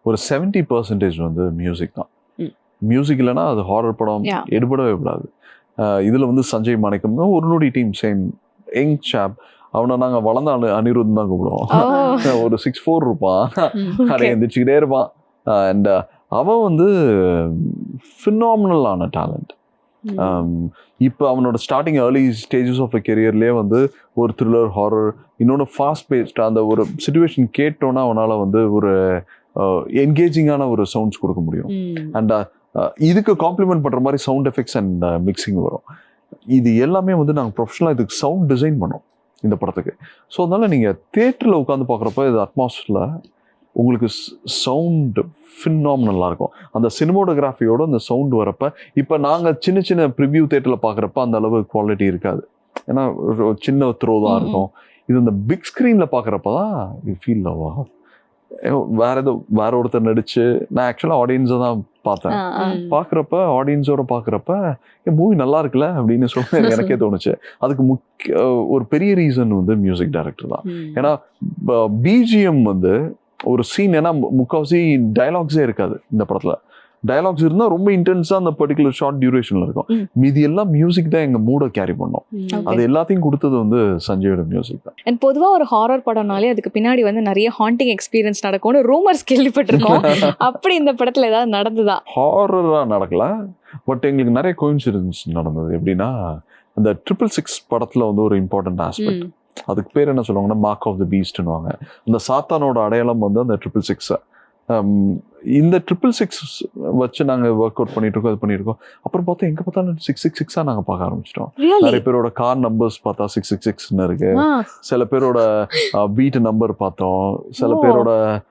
ஒரு செவன்டி பர்சன்டேஜ் வந்து மியூசிக் தான். மியூசிக் இல்லைன்னா அது ஹாரர் படம். எடுபடவே கூடாது. இதுல வந்து சஞ்சய் மாணிக்கம் ஒரு நொடி டீம் சேம் யங் சாப் அவனை நாங்க வளர்ந்த அனு அனிருத் தான் கூப்பிடுவோம். [laughs] ஒரு சிக்ஸ் ஃபோர் இருப்பான். [laughs] நிறைய எந்திரிச்சுக்கிட்டே இருப்பான். அண்ட் அவன் வந்து ஃபினாமினலான டேலண்ட் இப்போ அவனோட starting early stages of a கெரியர்லேயே வந்து ஒரு த்ரில்லர் ஹாரர் இன்னொன்று ஃபாஸ்ட் பேஸ்ட் அந்த ஒரு சுச்சுவேஷன் கேட்டோன்னா அவனால் வந்து ஒரு என்கேஜிங்கான ஒரு சவுண்ட்ஸ் கொடுக்க முடியும். அண்ட் இதுக்கு காம்ப்ளிமெண்ட் பண்ணுற மாதிரி சவுண்ட் எஃபெக்ட்ஸ் அண்ட் மிக்சிங் வரும். இது எல்லாமே வந்து நாங்கள் ப்ரொஃபஷனலாக இதுக்கு சவுண்ட் டிசைன் பண்ணோம் இந்த படத்துக்கு. ஸோ அதனால நீங்கள் தேட்டரில் உட்காந்து பார்க்குறப்ப இது அட்மாஸ்ஃபியரில் உங்களுக்கு சவுண்ட் ஃபின்னாமினலாக இருக்கும். அந்த சினிமோட்டோகிராஃபியோட அந்த சவுண்ட் வரப்ப இப்போ நாங்கள் சின்ன சின்ன ப்ரிவ்யூ தேட்டரில் பார்க்குறப்ப அந்த அளவு குவாலிட்டி இருக்காது. ஏன்னா சின்ன த்ரோ தான். இருக்கும். இது இந்த பிக் ஸ்க்ரீனில் பார்க்குறப்ப தான் யூ ஃபீல் லவா வேற ஏதோ வேற ஒருத்தர் நடிச்சு நான் ஆக்சுவலாக ஆடியன்ஸை தான் பார்த்தேன். பார்க்குறப்ப ஆடியன்ஸோட பார்க்குறப்ப என் மூவி நல்லா இருக்குல்ல? அப்படின்னு சொல்லி [laughs] எனக்கே தோணுச்சு. அதுக்கு முக்கிய ஒரு பெரிய ரீசன் வந்து மியூசிக் டைரக்டர் தான். ஏன்னா பிஜிஎம் வந்து ஒரு சீன் ஏன்னா முக்காவாசி டயலாக்ஸே இருக்காது இந்த படத்துல. டயலாக்ஸ் இருந்தால் ரொம்ப இன்டென்ஸாக அந்த பர்டிகுலர் ஷார்ட் டியூரேஷனில் இருக்கும். மீதி எல்லாம் மியூசிக் தான் எங்கள் மூடை கேரி பண்ணோம். அது எல்லாத்தையும் கொடுத்தது வந்து சஞ்சயோட மியூசிக் தான். அண்ட் பொதுவா ஒரு ஹாரர் படம்னாலே அதுக்கு பின்னாடி வந்து நிறைய ஹாண்டிங் எக்ஸ்பீரியன்ஸ் நடக்கும்னு ரூமர்ஸ் கேள்விப்பட்டிருக்கோம். [laughs] அப்படி இந்த படத்துல ஏதாவது நடந்துதா? ஹாரராக நடக்கல பட் எங்களுக்கு நிறைய கோயின்சிடன்ஸ் நடந்தது. எப்படின்னா அந்த ட்ரிபிள் சிக்ஸ் படத்தில் வந்து ஒரு இம்பார்ட்டன்ட் ஆஸ்பெக்ட் அதுக்கு பேர் என்ன சொல்லுவாங்கன்னா மார்க் ஆஃப் த பீஸ்ட்னுவாங்க அந்த சாத்தானோட அடையாளம் வந்து அந்த ட்ரிபிள் சிக்ஸ் இந்த ட்ரிபிள் சிக்ஸ் வச்சு நாங்கள் ஒர்க் அவுட் பண்ணிட்டு இருக்கோம் இது பண்ணியிருக்கோம். அப்புறம் பார்த்தா எங்கே பார்த்தாலும் சிக்ஸ் சிக்ஸ் சிக்ஸாக நாங்கள் பார்க்க ஆரம்பிச்சிட்டோம். நிறைய பேரோட கார் நம்பர்ஸ் பார்த்தா சிக்ஸ் சிக்ஸ் சிக்ஸ்னு இருக்கு. சில பேரோட வீட்டு நம்பர் பார்த்தோம். சில. பேரோட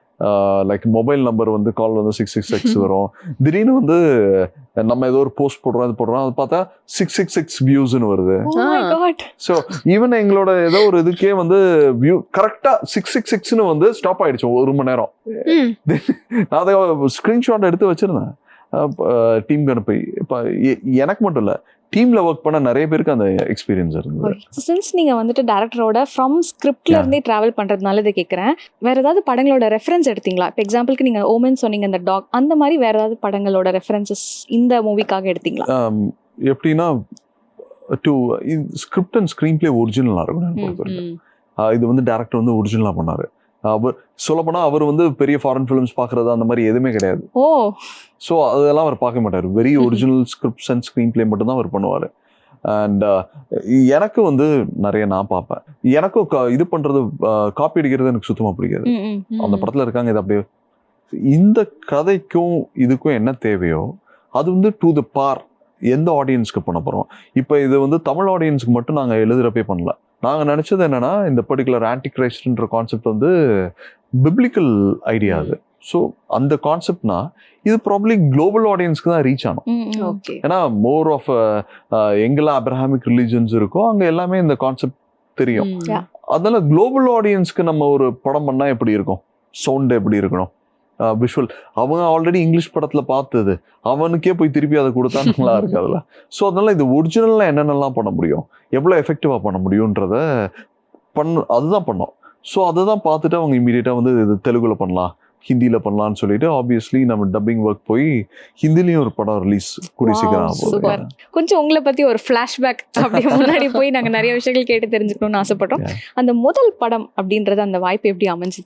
லைக் மொபைல் நம்பர் வந்து கால் வந்து சிக்ஸ் சிக்ஸ் சிக்ஸ் வரும். திடீர்னு வந்து நம்ம ஏதோ ஒரு போஸ்ட் போடுறோம் அது போடுறோம் அது பார்த்தா சிக்ஸ் சிக்ஸ் சிக்ஸ் வியூஸ்னு வருது. ஸோ ஈவன் எங்களோட ஏதோ ஒரு இதுக்கே வந்து வியூ கரெக்டா சிக்ஸ் சிக்ஸ் சிக்ஸ்னு வந்து ஸ்டாப் ஆயிடுச்சு ஒரு மணி நேரம். [laughs] நான் அதை ஸ்க்ரீன்ஷாட் எடுத்து வச்சிருந்தேன். டீம் அனுப்பி. இப்போ எனக்கு மட்டும் இல்லை டீம்ல ஒர்க் பண்ண நிறைய பேருக்கு அந்த எக்ஸ்பீரியன்ஸ் இருந்தது. சின்ஸ் நீங்க வந்துட்டு டேரக்டரோட ஃப்ரம் ஸ்கிரிப்ட்ல. இருந்தே டிராவல் பண்றதுனால இதை கேட்கறேன் வேற ஏதாவது படங்களோட ரெஃபரன்ஸ் எடுத்தீங்களா? இப்போ எக்ஸாம்பிளுக்கு நீங்க ஓமன் சொன்னீங்க அந்த டாக் அந்த மாதிரி வேற ஏதாவது படங்களோட ரெஃபரன்சஸ் இந்த மூவிக்காக எடுத்தீங்களா? Um, எப்படின்னா to script and screenplay ஒரிஜினலாக இருக்கும் இது வந்து டேரக்டர் வந்து ஒரிஜினலாக பண்ணாரு. அவர் சொல்லப்போனா அவர் வந்து பெரிய ஃபாரின் ஃபிலிம்ஸ் பார்க்கறது அந்த மாதிரி எதுவுமே கிடையாது. ஓ. ஸோ அதெல்லாம் அவர் பார்க்க மாட்டார். Very original scripts and screenplay மட்டும் தான் அவர் பண்ணுவார். அண்ட் எனக்கு வந்து நிறைய நான் பார்ப்பேன். எனக்கும் இது பண்றது காப்பி அடிக்கிறது எனக்கு சுத்தமாக பிடிக்காது. அந்த படத்துல இருக்காங்க இது அப்படியே. இந்த கதைக்கும் இதுக்கும் என்ன தேவையோ அது வந்து டு த பார் எந்த ஆடியன்ஸ்க்கு பண்ண போறோம். இப்போ இது வந்து தமிழ் ஆடியன்ஸ்க்கு மட்டும் நாங்கள் எழுதுறப்பே பண்ணல. நாங்கள் நினைச்சது என்னன்னா இந்த பர்டிகுலர் ஆன்டி கிரைஸ்ட்ன்ற கான்செப்ட் வந்து பிப்ளிக்கல் ஐடியா அது. ஸோ அந்த கான்செப்ட்னா இது ப்ராப்ளி குளோபல் ஆடியன்ஸ்க்கு தான் ரீச் ஆகும் ஏன்னா மோர் ஆஃப் எங்கெல்லாம் அப்ரஹாமிக் ரிலீஜன்ஸ் இருக்கோ அங்கே எல்லாமே இந்த கான்செப்ட் தெரியும். அதனால குளோபல் ஆடியன்ஸ்க்கு நம்ம ஒரு படம் பண்ணா எப்படி இருக்கும்? சவுண்ட் எப்படி இருக்கணும்? விஷுவல் அவங்க ஆல்ரெடி இங்கிலீஷ் படத்துல பார்த்தது. அவனுக்கே போய் திருப்பி அதை கொடுத்தா நல்லா இருக்காதுல்ல? ஸோ அதனால இது ஒரிஜினல்ல என்னென்னலாம் பண்ண முடியும்? எவ்வளோ எஃபெக்டிவா பண்ண முடியுன்றத பண்ண அதுதான் பண்ணோம். ஸோ அதை தான் பார்த்துட்டு அவங்க இமீடியட்டாக வந்து இது தெலுங்குல பண்ணலாம். ஹிந்தியில் பண்ணலாம்னு சொல்லிட்டு ஆப்வியஸ்லி நம்ம டப்பிங் ஒர்க் போய் ஹிந்திலையும் ஒரு படம் ரிலீஸ் கூடிய சீக்கிரம். கொஞ்சம் உங்களை பத்தி ஒரு ஃபிளாஷ்பேக் அப்படியே முன்னாடி போய் நாங்க நிறைய விஷயங்கள் கேட்டு தெரிஞ்சுக்கணும்னு ஆசைப்பட்டோம். அந்த முதல் படம் அப்படின்றது அந்த வாய்ப்பு எப்படி அமைஞ்சு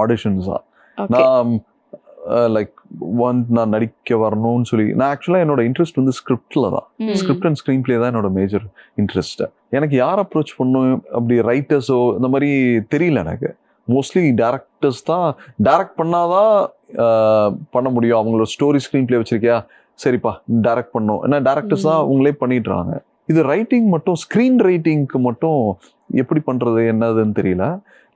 ஆடிஷன்ஸ் தான் நான் லைக் ஒன் நான் நடிக்க வரணும்னு சொல்லி நான் ஆக்சுவலாக என்னோட இன்ட்ரெஸ்ட் வந்து ஸ்கிரிப்டில் தான். ஸ்கிரிப்ட் அண்ட் ஸ்க்ரீன் பிளே தான் என்னோட மேஜர் இன்ட்ரெஸ்ட் எனக்கு யார் அப்ரோச் பண்ணும் அப்படி ரைட்டர்ஸோ இந்த மாதிரி தெரியல எனக்கு. மோஸ்ட்லி டேரக்டர்ஸ் தான் டைரக்ட் பண்ணாதான் பண்ண முடியும். அவங்களோட ஸ்டோரி ஸ்க்ரீன் பிளே வச்சிருக்கியா? சரிப்பா டைரக்ட் பண்ணும். ஏன்னா டேரக்டர்ஸ் தான். அவங்களே பண்ணிடுறாங்க. இது ரைட்டிங் மட்டும் ஸ்க்ரீன் ரைட்டிங்க்கு மட்டும் எப்படி பண்றது என்னதுன்னு தெரியல.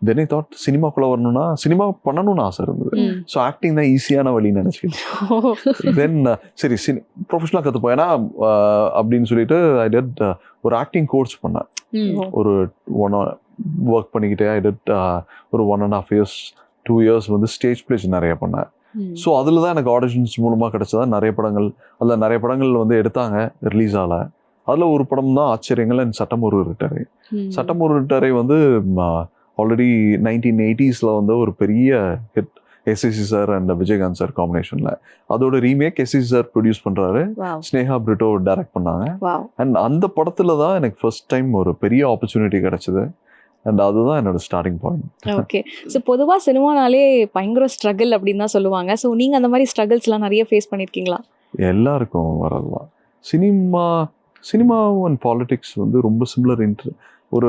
தென் ஐ தாட் சினிமாக்குள்ள வரணும்னா சினிமா பண்ணணும்னு ஆசை இருந்தது. ஸோ ஆக்டிங் தான் ஈஸியான வழின்னு நினச்சிக்கிட்டேன் தென் [laughs] சரி சினி ப்ரொஃபஷனலாக கற்றுப்போம் ஏன்னா uh, அப்படின்னு சொல்லிட்டு ஐ டெட் ஒரு ஆக்டிங் கோர்ஸ் பண்ணேன். ஒரு ஒன் ஒர்க் பண்ணிக்கிட்டே ஐ டெட் ஒரு one and half years two years வந்து ஸ்டேஜ் பிளேஸ் நிறைய பண்ணேன். ஸோ அதில் தான் எனக்கு ஆடிஷன்ஸ் மூலமாக கிடைச்சதா? நிறைய படங்கள் அதில் நிறைய படங்கள் வந்து எடுத்தாங்க ரிலீஸ் ஆகல அதில் ஒரு படம் தான் ஆச்சரியங்கள் அண்ட் சட்டம் ஒரு ரிட்டரை ம். சட்டம் ஒரு ரிட்டரை வந்து ஆல்ரெடி நைன்டீன் எயிட்டிஸில் வந்து ஒரு பெரிய hit SSC sir and Vijayakanth sir காம்பினேஷனில் அதோட ரீமேக் எஸ்எஸ்சி சார் ப்ரொடியூஸ் பண்ணுறாரு. ஸ்னேகா பிரிட்டோ டைரக்ட் பண்ணாங்க. அண்ட் அந்த படத்துல தான் எனக்கு ஃபர்ஸ்ட் டைம் ஒரு பெரிய ஆப்பர்ச்சுனிட்டி கிடைச்சது. அண்ட் அதுதான் என்னோட ஸ்டார்டிங் பாயிண்ட் ஓகே ஸோ பொதுவா சினிமானாலே பயங்கர ஸ்ட்ரகிள் அப்படின்னு தான் சொல்லுவாங்க. ஸோ நீங்க அந்த மாதிரி ஸ்ட்ரகிள்ஸ்லாம் நிறைய ஃபேஸ் பண்ணிருக்கீங்களா? எல்லாருக்கும் வரலாம் சினிமா சினிமா அண்ட் பாலிடிக்ஸ் வந்து ரொம்ப சிமிலர் இன்ட்ரு ஒரு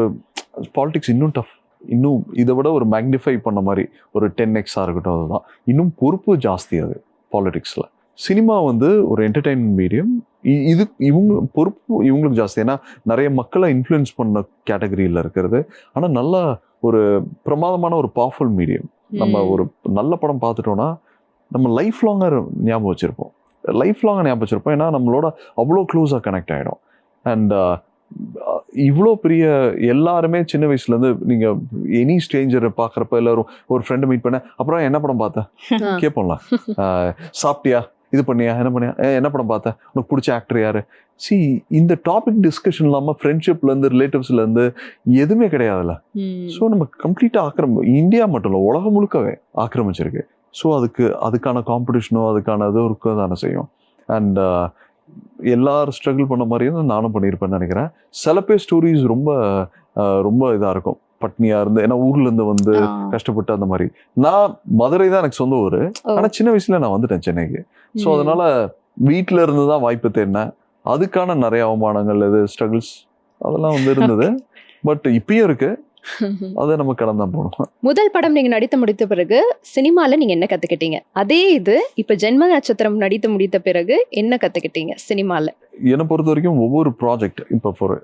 பாலிடிக்ஸ் இன்னும் டஃப் இன்னும் இதை விட ஒரு மேக்னிஃபை பண்ண மாதிரி ஒரு டென் எக்ஸாக இருக்கட்டும் அதுதான். இன்னும் பொறுப்பு ஜாஸ்தி அது பாலிடிக்ஸில் சினிமா வந்து ஒரு என்டர்டெயின்மெண்ட் மீடியம் இது இவங்க பொறுப்பு இவங்களுக்கு ஜாஸ்தி. ஏன்னா நிறைய மக்களை இன்ஃப்ளூயன்ஸ் பண்ண கேட்டகரியில் இருக்கிறது. ஆனால் நல்ல ஒரு பிரமாதமான ஒரு பவர்ஃபுல் மீடியம் நம்ம. ஒரு நல்ல படம் பார்த்துட்டோம்னா நம்ம லைஃப் லாங்காக ஞாபகம் வச்சுருப்போம். லைஃப் லாங்காக ஞாபகம் வச்சுருப்போம். ஏன்னா நம்மளோட அவ்வளோ க்ளோஸாக கனெக்ட் ஆகிடும் அண்ட் இவ்வளோ பெரிய எல்லாருமே சின்ன வயசுலேருந்து நீங்கள் எனி ஸ்ட்ரேஞ்சரை பார்க்குறப்ப எல்லாரும் ஒரு ஃப்ரெண்டை மீட் பண்ண அப்புறம் என்ன படம் பார்த்தேன் [laughs] ஆ. கேட்போம்ல ஆஹ், சாப்பிட்டியா? இது பண்ணியா? என்ன பண்ணியா? என்ன படம் பார்த்தேன் உனக்கு பிடிச்ச ஆக்டர் யாரு? சி இந்த டாபிக் டிஸ்கஷன் இல்லாமல் ஃப்ரெண்ட்ஷிப்லேருந்து ரிலேட்டிவ்ஸ்லேருந்து எதுவுமே கிடையாதுல்ல. ஸோ நம்ம கம்ப்ளீட்டாக ஆக்கிரமி இந்தியா மட்டும் இல்லை உலகம் முழுக்கவே ஆக்கிரமிச்சிருக்கு. ஸோ அதுக்கு அதுக்கான காம்படிஷனோ அதுக்கான இது இருக்க தானே செய்யும். அண்ட் எல்லாரும் ஸ்ட்ரகிள் பண்ண மாதிரியே தான் நானும் பண்ணியிருப்பேன்னு நினைக்கிறேன். சில பேர் ஸ்டோரிஸ் ரொம்ப ரொம்ப இதாக இருக்கும். பட்னியாக இருந்து ஏன்னா ஊர்ல இருந்து வந்து. கஷ்டப்பட்டு அந்த மாதிரி. நான் மதுரை தான் எனக்கு சொந்த ஊர். ஆனால் சின்ன வயசுல நான் வந்துட்டேன் சென்னைக்கு. ஸோ. அதனால வீட்டில் இருந்து தான் வாய்ப்பு தேடினேன். அதுக்கான நிறைய அவமானங்கள் இது ஸ்ட்ரகிள்ஸ் அதெல்லாம் வந்து இருந்தது. [laughs] பட் இப்பயும் இருக்கு. [laughs] அதை நம்ம கடந்து தான் போகணும் முதல் படம் நீங்க நடித்து முடித்த பிறகு சினிமால நீங்க என்ன கத்துக்கிட்டீங்க? அதே இது இப்ப ஜென்ம நட்சத்திரம் நடித்து முடித்த பிறகு என்ன கத்துக்கிட்டீங்க சினிமால? என்னை பொறுத்த வரைக்கும் ஒவ்வொரு ப்ராஜெக்ட் இப்போ ஃபார்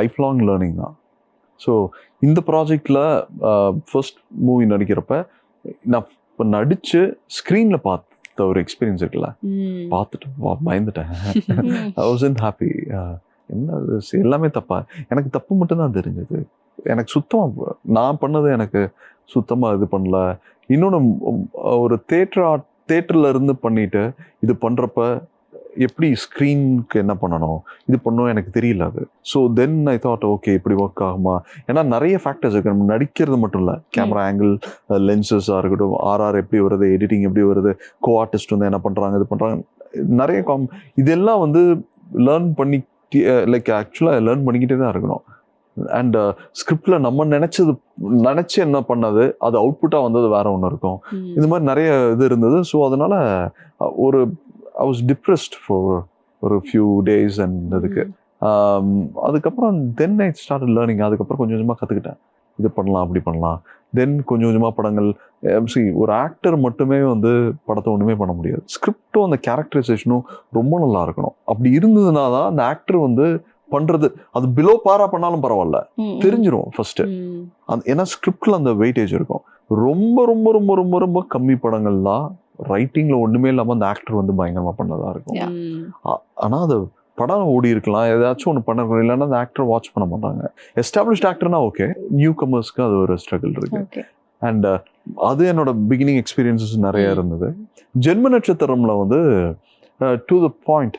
லைஃப் லாங் லேர்னிங் தான். ஸோ இந்த ப்ராஜெக்டில் ஃபர்ஸ்ட் மூவி நடிக்கிறப்ப நான் இப்போ நடித்து ஸ்க்ரீனில் பார்த்த ஒரு எக்ஸ்பீரியன்ஸ் இருக்குல்ல. பார்த்துட்டு பயந்துட்டேன். ஐ வாஸ் ஹாப்பி என்ன எல்லாமே தப்பா? எனக்கு தப்பு மட்டும்தான் தெரிஞ்சது. எனக்கு சுத்தமாக நான் பண்ணது எனக்கு சுத்தமாக இது பண்ணல. இன்னொன்று ஒரு தேட்டர் தேட்டரில் இருந்து பண்ணிட்டு இது பண்ணுறப்ப எப்படி ஸ்க்ரீனுக்கு என்ன பண்ணணும்? இது பண்ணணும் எனக்கு தெரியல அது. So then I thought okay இப்படி ஒர்க் ஆகுமா? ஏன்னா நிறைய ஃபேக்டர்ஸ் இருக்கு. நம்ம நடிக்கிறது மட்டும் இல்லை. கேமரா ஆங்கிள் லென்சஸாக இருக்கட்டும் ஆர்ஆர் எப்படி வருது எடிட்டிங் எப்படி வருது கோ ஆர்டிஸ்ட் வந்து என்ன பண்ணுறாங்க இது பண்ணுறாங்க நிறைய காம் இதெல்லாம் வந்து லேர்ன் பண்ணிக்கிட்டே லைக் ஆக்சுவலாக லேர்ன் பண்ணிக்கிட்டே தான் இருக்கணும். அண்ட் ஸ்கிரிப்டில் நம்ம நினச்சது நினச்சி என்ன பண்ணது? அது அவுட்புட்டாக வந்தது வேற ஒன்று இருக்கும். இந்த மாதிரி நிறைய இது இருந்தது. ஸோ அதனால ஒரு ஐ வாஸ் டிப்ரெஸ்ட் ஃபார் ஒரு ஃபியூ டேஸ் அண்ட் இதுக்கு. Um, அதுக்கப்புறம் தென் ஐ ஸ்டார்ட் லேர்னிங் அதுக்கப்புறம் கொஞ்சம் கொஞ்சமாக கற்றுக்கிட்டேன் இது பண்ணலாம் அப்படி பண்ணலாம். தென் கொஞ்சம் கொஞ்சமாக படங்கள் சி ஒரு ஆக்டர் மட்டுமே வந்து படத்தை ஒன்றுமே பண்ண முடியாது. ஸ்கிரிப்டும் அந்த கேரக்டரைசேஷனும் ரொம்ப நல்லா இருக்கணும். அப்படி இருந்ததுனா தான் அந்த ஆக்டர் வந்து பண்ணுறது அது பிலோ பாரா பண்ணாலும் பரவாயில்ல. தெரிஞ்சிரும் ஃபர்ஸ்ட் அந்த ஏன்னா ஸ்கிரிப்ட்ல அந்த வெயிட்டேஜ் இருக்கும். ரொம்ப ரொம்ப ரொம்ப ரொம்ப ரொம்ப கம்மி படங்கள்லாம் ரைட்டிங்ல ஒண்ணுமே இல்லாம அந்த ஆக்டர் வந்து பயங்கரமா பண்ணதா இருக்கும். ஆனா அது படம் ஓடி இருக்கலாம். ஏதாச்சும் ஒன்று பண்ண இல்லைன்னா அந்த ஆக்டர் வாட்ச் பண்ண மாட்டாங்க. எஸ்டாப்ளிஷ்ட் ஆக்டர்னா ஓகே நியூ கமர்ஸ்க்கு அது ஒரு ஸ்ட்ரகிள் இருக்கு. அண்ட் அது என்னோட பிகினிங் எக்ஸ்பீரியன்சஸ் நிறைய. இருந்தது. ஜென்ம நட்சத்திரம்ல வந்து டு த பாயிண்ட்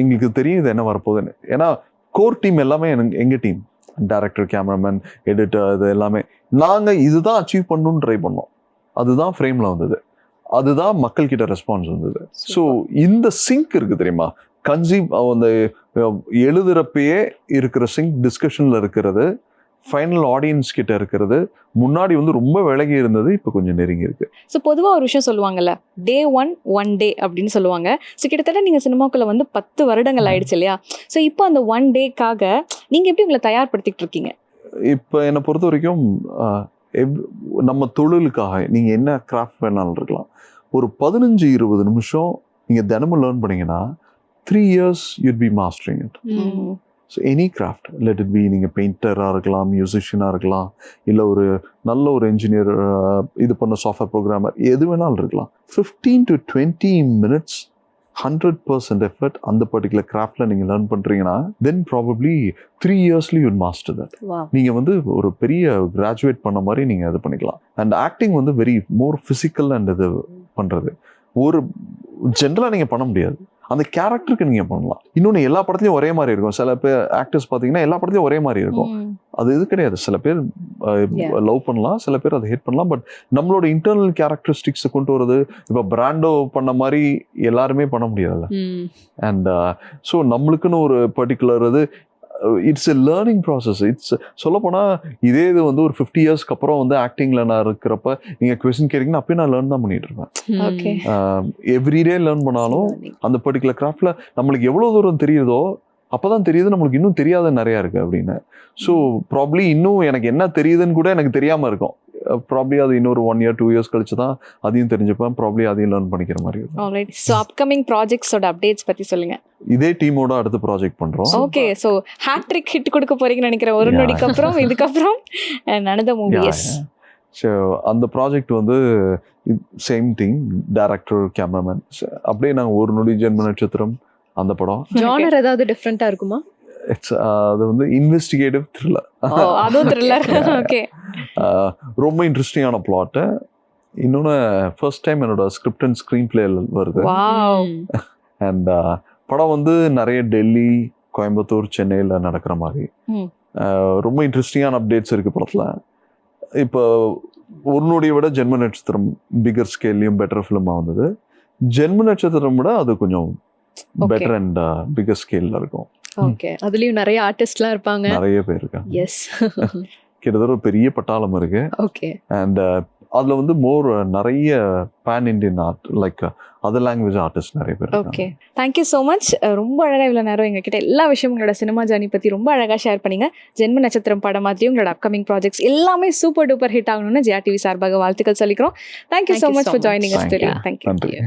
எங்களுக்கு தெரியும் இது என்ன வரப்போகுதுன்னு. ஏன்னா கோர் டீம் எல்லாமே எனக்கு எங்க டீம் டைரக்டர் கேமராமேன் எடிட்டர் இது எல்லாமே. நாங்க இதுதான் அச்சீவ் பண்ணணும்னு ட்ரை பண்ணோம். அதுதான் ஃப்ரேம்ல வந்தது. அதுதான் மக்கள் கிட்ட ரெஸ்பான்ஸ் வந்தது ஸோ இந்த சிங்க் இருக்கு தெரியுமா? கன்சீவ் அந்த எழுதுறப்பயே இருக்கிற சிங்க் டிஸ்கஷன்ல இருக்கிறது ஃபைனல் ஆடியன்ஸ் கிட்ட இருக்கிறது முன்னாடி வந்து ரொம்ப விலகி இருந்தது இப்போ கொஞ்சம் நெருங்கி இருக்கு. ஸோ பொதுவாக ஒரு விஷயம் சொல்லுவாங்கல்ல டே ஒன் ஒன் டே அப்படின்னு சொல்லுவாங்க. ஸோ கிட்டத்தட்ட நீங்கள் சினிமாக்குள்ள வந்து பத்து வருடங்கள் ஆயிடுச்சு இல்லையா? ஸோ இப்போ அந்த ஒன் டேக்காக நீங்கள் எப்படி உங்களை தயார்படுத்திட்டு இருக்கீங்க? இப்போ என்னை பொறுத்த வரைக்கும் எவ்- நம்ம தொழிலுக்காக நீங்கள் என்ன கிராஃப்ட் வேணாலும் இருக்கலாம். ஒரு பதினஞ்சு இருபது நிமிஷம் நீங்கள் தினமும் லேர்ன் பண்ணீங்கன்னா three years you'd be mastering it so any craft let it be நீங்கள் பெயிண்டராக இருக்கலாம் மியூசிஷியனாக இருக்கலாம் இல்லை ஒரு நல்ல ஒரு இன்ஜினியர் இது பண்ண சாஃப்ட்வேர் ப்ரோக்ராமர் எது வேணாலும் இருக்கலாம். Fifteen to twenty minutes hundred percent effort அந்த பர்டிகுலர் கிராஃப்டில் நீங்கள் லேர்ன் பண்ணுறீங்கன்னா then probably three years you'd master that நீங்கள் வந்து ஒரு பெரிய கிராஜுவேட் பண்ண மாதிரி நீங்கள் இது பண்ணிக்கலாம். அண்ட் ஆக்டிங் வந்து வெரி மோர் ஃபிசிக்கல் அண்ட் இது பண்ணுறது ஒரு ஜென்ரலாக நீங்கள் பண்ண முடியாது. அந்த கேரக்டருக்கு நீங்கள் பண்ணலாம். இன்னொன்று எல்லா படத்துலையும் ஒரே மாதிரி இருக்கும். சில பேர் ஆக்டர்ஸ் பார்த்தீங்கன்னா எல்லா படத்துலையும் ஒரே மாதிரி இருக்கும். அது இது கிடையாது. சில பேர். லவ் பண்ணலாம். சில பேர் அதை ஹேட் பண்ணலாம். பட் நம்மளோட இன்டர்னல் கேரக்டரிஸ்டிக்ஸை கொண்டு வரது இப்போ பிராண்டோ பண்ண மாதிரி எல்லாருமே பண்ண முடியாதுல்ல. அண்ட் ஸோ நம்மளுக்குன்னு ஒரு பர்டிகுலர் இது it's a learning process it's சொல்லப்போனால் இதே இது வந்து ஒரு ஃபிஃப்டி இயர்ஸ்க்கு அப்புறம் வந்து ஆக்டிங்கில் நான் இருக்கிறப்ப நீங்கள் கொஸ்டின் கேட்டிங்கன்னா அப்பயும் நான் லேர்ன் தான் பண்ணிட்டு இருப்பேன். Okay. எவ்ரிடே லேர்ன் பண்ணாலும் அந்த பர்டிகுலர் கிராஃப்டில் நம்மளுக்கு எவ்வளோ தூரம் தெரியுதோ அப்பதான் தெரியுது நம்மளுக்கு இன்னும் தெரியாத நிறையா இருக்கு அப்படின்னு. ஸோ ப்ராப்ளி இன்னும் எனக்கு என்ன தெரியுதுன்னு கூட எனக்கு தெரியாம இருக்கும். ப்ராப்ளி அது இன்னொரு ஒன் இயர் டூ இயர்ஸ் கழிச்சு தான் அதையும் தெரிஞ்சுப்பேன். ப்ராப்ளி அதையும் லேர்ன் பண்ணிக்கிற மாதிரி ஸோ அப்கமிங் ப்ராஜெக்ட்ஸோட அப்டேட்ஸ் பற்றி சொல்லுங்க. இதே டீமோட அடுத்த ப்ராஜெக்ட் பண்றோம். ஓகே ஸோ ஹேட்ரிக் ஹிட் கொடுக்க போறீங்கன்னு நினைக்கிறேன். ஒரு. நொடிக்கு அப்புறம் [laughs] இதுக்கப்புறம் நடந்த movie Yeah, yes yeah. So அந்த ப்ராஜெக்ட் வந்து சேம் திங் டேரக்டர் கேமராமேன் அப்படியே நாங்கள் ஒரு நொடி ஜென்ம நட்சத்திரம் அந்த படம். ஜானர் ஏதாவது டிஃப்ரெண்டா இருக்குமா? இட்ஸ் அது வந்து இன்வெஸ்டிகேட்டிவ் த்ரில்லர் அதுவும் த்ரில்லர் ஓகே ஆஹ் ரொம்ப இன்ட்ரெஸ்டிங்கான பிளாட்டு இன்னொன்று ஃபர்ஸ்ட் டைம் என்னோட ஸ்கிரிப்ட் அண்ட் ஸ்க்ரீன் பிளே வருது. வாவ் அண்ட் படம் வந்து நிறைய டெல்லி கோயம்புத்தூர் சென்னையில் நடக்கிற மாதிரி. ஆஹ் ரொம்ப இன்ட்ரெஸ்டிங்கான அப்டேட்ஸ் இருக்கு படத்தில். இப்போ நொடியை விட ஜென்ம நட்சத்திரம் பிகர் ஸ்கேல்லையும் பெட்டர் ஃபிலிமாக வந்தது. ஜென்ம நட்சத்திரம் விட அது கொஞ்சம். பெட்டர் அண்ட் பிகர் ஸ்கேலில் இருக்கும். ஓகே. அதுலயும் நிறைய ஆர்டிஸ்ட்லாம் இருப்பாங்க. நிறைய பேர் இருக்காங்க. எஸ் கிட்டத்தட்ட ஒரு பெரிய பட்டாளம் இருக்கு. ஓகே. அண்ட் அதில் வந்து மோர் நிறைய pan Indian art like other language artist நிறைய பேர் ஓகே. இருக்காங்க தேங்க்யூ ஸோ மச் ரொம்ப அழகாக இவ்வளோ நேரம் எங்ககிட்ட எல்லா விஷயமும் உங்களோட சினிமா ஜர்னி பற்றி ரொம்ப அழகாக ஷேர் பண்ணீங்க. ஜென்ம நட்சத்திரம் படம் மாதிரியும் உங்களோட அப்கமிங் ப்ராஜெக்ட்ஸ் எல்லாமே சூப்பர் டூப்பர் ஹிட் ஆகணும்னு ஜியா டிவி சார்பாக வாழ்த்துக்கள் சொல்லிக்கிறோம். Thank you Thank so you much for. Joining us Thank today you. Thank you